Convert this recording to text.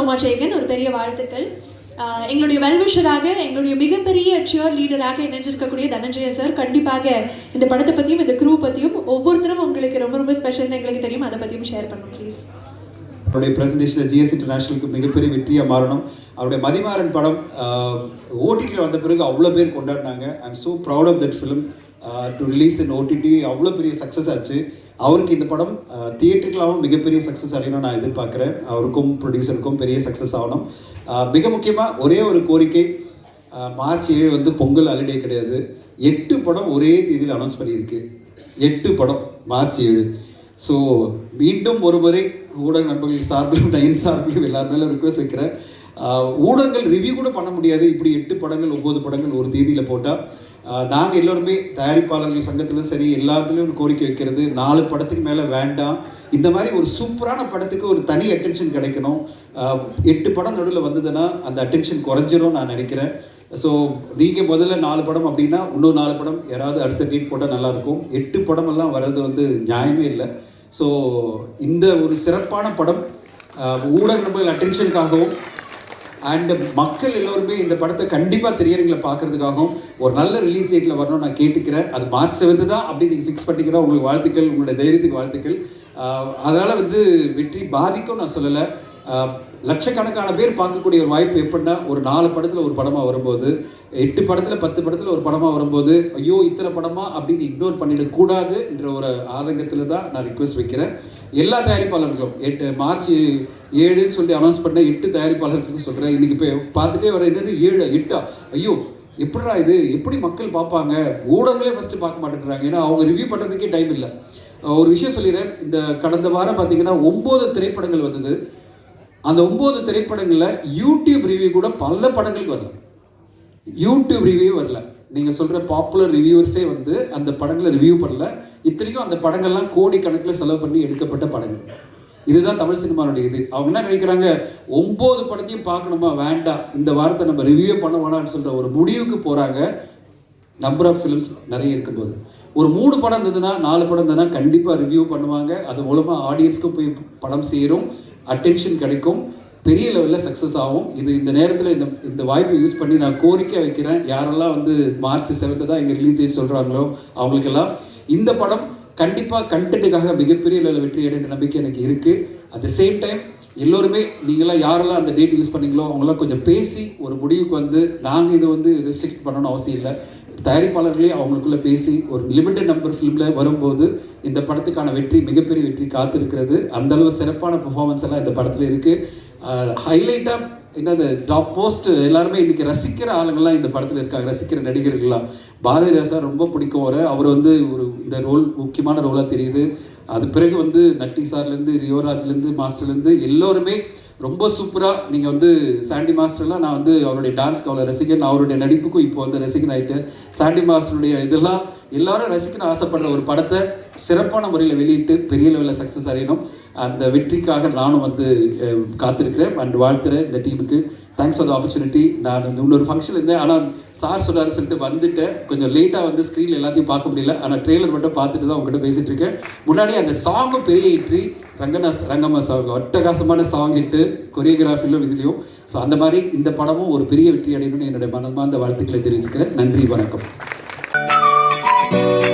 So much ஏகன் ஒரு பெரிய வாழ்த்துக்கள். எங்களுடைய வெல்விஷராக எங்களுடைய மிகப்பெரிய சியர் லீடராக இணைஞ்சிருக்கக்கூடிய தனஞ்சய சார் கண்டிப்பாக இந்த படத்தை பற்றியும் இந்த குரூ பற்றியும் ஒவ்வொருத்தரும் உங்களுக்கு ரொம்ப ரொம்ப ஸ்பெஷல்னு எங்களுக்கு தெரியும். அதை பற்றியும் ஷேர் பண்ணும் ப்ளீஸ் அவருடைய பிரசன்டேஷன் ஜிஎஸ் இன்டர்நேஷனலுக்கு மிகப்பெரிய வெற்றியாக மாறணும். அவருடைய மதிமாறன் படம் ஓடிடியில் வந்த பிறகு அவ்வளோ பேர் கொண்டாடினாங்க. I am so proud of that film to release in OTT அவ்வளோ பெரிய சக்ஸஸ் ஆச்சு. அவருக்கு இந்த படம் தியேட்டருக்கெல்லாம் மிகப்பெரிய சக்ஸஸ் அடையணும்னு நான் எதிர்பார்க்குறேன். அவருக்கும் ப்ரொடியூசருக்கும் பெரிய சக்ஸஸ் ஆகணும். மிக முக்கியமாக ஒரே ஒரு கோரிக்கை மார்ச் ஏழு வந்து பொங்கல் ஹாலிடே கிடையாது. எட்டு படம் ஒரே தேதியில் அனௌன்ஸ் பண்ணியிருக்கு. எட்டு படம் மார்ச் ஏழு. ஸோ மீண்டும் ஒரு முறை ஊடக நண்பர்கள் சார்பிலும் நயன் சார்பிலும் எல்லார் ரிக்வெஸ்ட் ரிக்வஸ்ட் வைக்கிறேன் ஊடகங்கள் ரிவ்யூ கூட பண்ண முடியாது. இப்படி எட்டு படங்கள் ஒம்பது படங்கள் ஒரு தேதியில் போட்டால் நாங்கள் எல்லோருமே தயாரிப்பாளர்கள் சங்கத்திலும் சரி எல்லாத்துலேயும் ஒரு கோரிக்கை வைக்கிறது. நாலு படத்துக்கு மேலே வேண்டாம். இந்த மாதிரி ஒரு சூப்பரான படத்துக்கு ஒரு தனி அட்டென்ஷன் கிடைக்கணும். எட்டு படம் நடுவில் வந்ததுன்னா அந்த அட்டென்ஷன் குறைஞ்சிரும் நான் நினைக்கிறேன். ஸோ நீங்கள் முதல்ல நாலு படம் அப்படின்னா இன்னும் நாலு படம் யாராவது அடுத்த டேட் போட்டால் நல்லாயிருக்கும். எட்டு படமெல்லாம் வர்றது வந்து நியாயமே இல்லை. ஸோ இந்த ஒரு சிறப்பான படம் ஊடகங்கள் ஊடக அட்டென்ஷனுக்காகவும் அண்ட் மக்கள் எல்லோருமே இந்த படத்தை கண்டிப்பாக திரையரங்களை பார்க்கறதுக்காகவும் ஒரு நல்ல ரிலீஸ் டேட்டில் வரணும் நான் கேட்டுக்கிறேன். அது மார்ச் செவன்த்து தான் அப்படி நீங்கள் ஃபிக்ஸ் பண்ணிக்கிறோம். உங்களுக்கு வாழ்த்துக்கள் உங்களுடைய தைரியத்துக்கு வாழ்த்துக்கள். அதனால் வந்து வெற்றி பாதிக்கும் நான் சொல்லலை. லட்சக்கணக்கான பேர் பார்க்கக்கூடிய ஒரு வாய்ப்பு எப்படின்னா ஒரு நாலு படத்தில் ஒரு படமாக வரும்போது எட்டு படத்தில் பத்து படத்தில் ஒரு படமாக வரும்போது ஐயோ இத்தனை படமா அப்படின்னு இக்னோர் பண்ணிடக்கூடாதுன்ற ஒரு ஆதங்கத்தில் தான் நான் ரிக்வெஸ்ட் வைக்கிறேன். எல்லா தயாரிப்பாளர்களும். எட்டு மார்ச் ஏழுன்னு சொல்லி அனௌன்ஸ் பண்ண எட்டு தயாரிப்பாளர்களுக்கு சொல்கிறேன் இன்றைக்கி போய் பார்த்துட்டே வர என்னது ஏழு எட்டா? ஐயோ எப்படிடா இது? எப்படி மக்கள் பார்ப்பாங்க? ஊடகங்களே ஃபஸ்ட்டு பார்க்க மாட்டேங்கிறாங்க. ஏன்னா அவங்க ரிவ்யூ பண்ணுறதுக்கே டைம் இல்லை. ஒரு விஷயம் சொல்லிடுறேன். இந்த கடந்த வாரம் பார்த்தீங்கன்னா ஒம்பது திரைப்படங்கள் வந்தது. அந்த ஒம்பது திரைப்படங்களில் யூடியூப் ரிவ்யூ கூட பல படங்களுக்கு வரல. யூடியூப் ரிவ்யூ வரல. நீங்கள் சொல்கிற பாப்புலர் ரிவ்யூவர்ஸே வந்து அந்த படங்களை ரிவ்யூ பண்ணல. இத்தனைக்கும் அந்த படங்கள்லாம் கோடி கணக்கில் செலவு பண்ணி எடுக்கப்பட்ட படங்கள். இதுதான் தமிழ் சினிமாவுடைய இது. அவங்க என்ன நினைக்கிறாங்க? ஒம்பது படத்தையும் பார்க்கணுமா? வேண்டாம். இந்த வாரத்தை நம்ம ரிவ்யூ பண்ண வேணாம்னு சொல்கிற ஒரு முடிவுக்கு போகிறாங்க நம்பர் ஆஃப் ஃபிலிம்ஸ் நிறைய இருக்கும்போது. ஒரு மூணு படம் இருந்ததுன்னா நாலு படம் இருந்ததுன்னா கண்டிப்பாக ரிவ்யூ பண்ணுவாங்க. அது மூலமாக ஆடியன்ஸ்க்கும் போய் படம் சேரும். அட்டென்ஷன் கிடைக்கும். பெரிய லெவலில் சக்ஸஸ் ஆகும். இது இந்த நேரத்தில் இந்த இந்த வாய்ப்பை யூஸ் பண்ணி நான் கோரிக்கை வைக்கிறேன். யாரெல்லாம் வந்து மார்ச் செவன்த்து தான் இங்கே ரிலீஸ் செய்ய சொல்கிறாங்களோ அவங்களுக்கெல்லாம் இந்த படம் கண்டிப்பாக கண்டென்ட்டுக்காக மிகப்பெரிய லெவலில் வெற்றி அடைன்ற நம்பிக்கை எனக்கு இருக்குது அட் த சேம் டைம் எல்லோருமே நீங்களாம் யாரெல்லாம் அந்த டேட் யூஸ் பண்ணீங்களோ அவங்களாம் கொஞ்சம் பேசி ஒரு முடிவுக்கு வந்து நாங்கள் இதை வந்து ரெஸ்ட்ரிக்ட் பண்ணணும்னு அவசியம் இல்லை. தயாரிப்பாளர்களே அவங்களுக்குள்ள பேசி ஒரு லிமிட்டட் நம்பர் ஃபிலிமில் வரும்போது இந்த படத்துக்கான வெற்றி மிகப்பெரிய வெற்றி காத்திருக்கிறது. அந்தளவு சிறப்பான பெர்ஃபார்மன்ஸ் எல்லாம் இந்த படத்தில் இருக்குது ஹைலைட்டாக என்னது? டாப் போஸ்ட் எல்லாருமே இன்றைக்கி ரசிக்கிற ஆளுங்கள்லாம் இந்த படத்தில் இருக்காங்க. ரசிக்கிற நடிகர்கள்லாம். பாரதி ராசா ரொம்ப பிடிக்கும் வர அவர் வந்து ஒரு இந்த ரோல் முக்கியமான ரோலாக தெரியுது. அது பிறகு வந்து நட்டி சார்லேருந்து ரியோராஜ்லேருந்து மாஸ்டர்லேருந்து எல்லோருமே ரொம்ப சூப்பராக நீங்கள் வந்து சாண்டி மாஸ்டர்லாம் நான் வந்து அவருடைய டான்ஸ்க்கு அவ்வளோ ரசிகன் அவருடைய நடிப்புக்கும் இப்போ வந்து ரசிகன் ஆகிட்டு சாண்டி மாஸ்டருடைய இதெல்லாம் எல்லாரும் ரசிக்கணும் ஆசைப்படுற ஒரு படத்தை சிறப்பான முறையில் வெளியிட்டு பெரிய லெவலில் சக்ஸஸ் அடையணும். அந்த வெற்றிக்காக நானும் வந்து காத்திருக்கிறேன். அண்ட் வாழ்த்துறேன் இந்த டீமுக்கு தேங்க்ஸ் ஃபார் த ஆப்பர்ச்சுனிட்டி நான் வந்து இன்னொரு ஃபங்க்ஷன் இருந்தேன். ஆனால் சார் சொல்லாரு சொல்லிட்டு வந்துட்டேன். கொஞ்சம் லேட்டாக வந்து ஸ்க்ரீனில் எல்லாத்தையும் பார்க்க முடியல. ஆனால் ட்ரெய்லர் மட்டும் பார்த்துட்டு தான் உங்ககிட்ட பேசிகிட்டு இருக்கேன். முன்னாடி அந்த சாங்கும் பெரிய ஹிட்ரி ரங்கநாஸ் ரங்கம்மா சாங் அட்டகாசமான சாங் ஹிட்டு கொரியோகிராஃபிலும் இதுலேயும். ஸோ அந்த மாதிரி இந்த படமும் ஒரு பெரிய வெற்றி அடையணும்னு என்னுடைய மனமார்ந்த வாழ்த்துக்களை தெரிவிச்சுக்கிறேன். நன்றி வணக்கம். Bye.